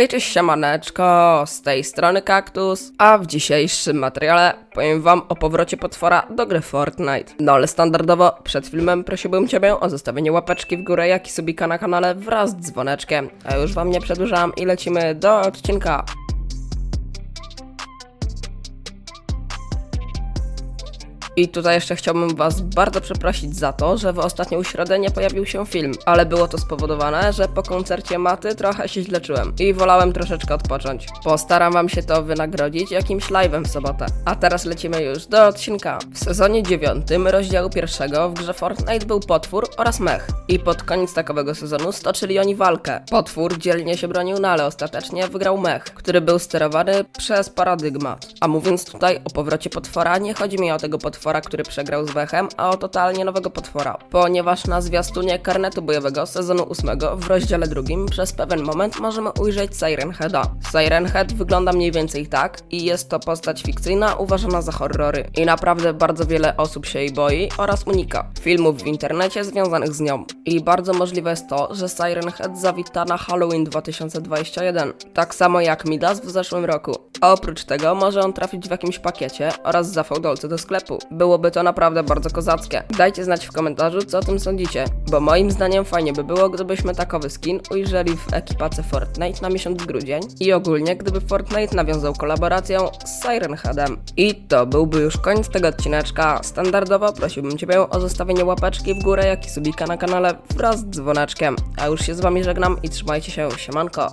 Hej, cześć siemaneczko, z tej strony Kaktus, a w dzisiejszym materiale powiem wam o powrocie potwora do gry Fortnite. No ale standardowo przed filmem prosiłbym ciebie o zostawienie łapeczki w górę, jak i subika na kanale wraz z dzwoneczkiem. A już wam nie przedłużam i lecimy do odcinka. I tutaj jeszcze chciałbym Was bardzo przeprosić za to, że w ostatnią środę nie pojawił się film, ale było to spowodowane, że po koncercie Maty trochę się źle czułem i wolałem troszeczkę odpocząć. Postaram Wam się to wynagrodzić jakimś live'em w sobotę. A teraz lecimy już do odcinka. W sezonie 9 rozdziału pierwszego w grze Fortnite był potwór oraz mech. I pod koniec takowego sezonu stoczyli oni walkę. Potwór dzielnie się bronił, no ale ostatecznie wygrał mech, który był sterowany przez paradygmat. A mówiąc tutaj o powrocie potwora, nie chodzi mi o tego potwora, który przegrał z Wechem, a o totalnie nowego potwora. Ponieważ na zwiastunie karnetu bojowego sezonu 8 w rozdziale drugim przez pewien moment możemy ujrzeć Siren Heada. Siren Head wygląda mniej więcej tak i jest to postać fikcyjna uważana za horrory. I naprawdę bardzo wiele osób się jej boi oraz unika filmów w internecie związanych z nią. I bardzo możliwe jest to, że Siren Head zawita na Halloween 2021, tak samo jak Midas w zeszłym roku. A oprócz tego może on trafić w jakimś pakiecie oraz za fałdolce do sklepu. Byłoby to naprawdę bardzo kozackie. Dajcie znać w komentarzu, co o tym sądzicie, bo moim zdaniem fajnie by było, gdybyśmy takowy skin ujrzeli w ekipace Fortnite na miesiąc grudzień i ogólnie gdyby Fortnite nawiązał kolaborację z Siren Headem. I to byłby już koniec tego odcineczka. Standardowo prosiłbym Ciebie o zostawienie łapeczki w górę, jak i subika na kanale wraz z dzwoneczkiem. A już się z Wami żegnam i trzymajcie się, siemanko.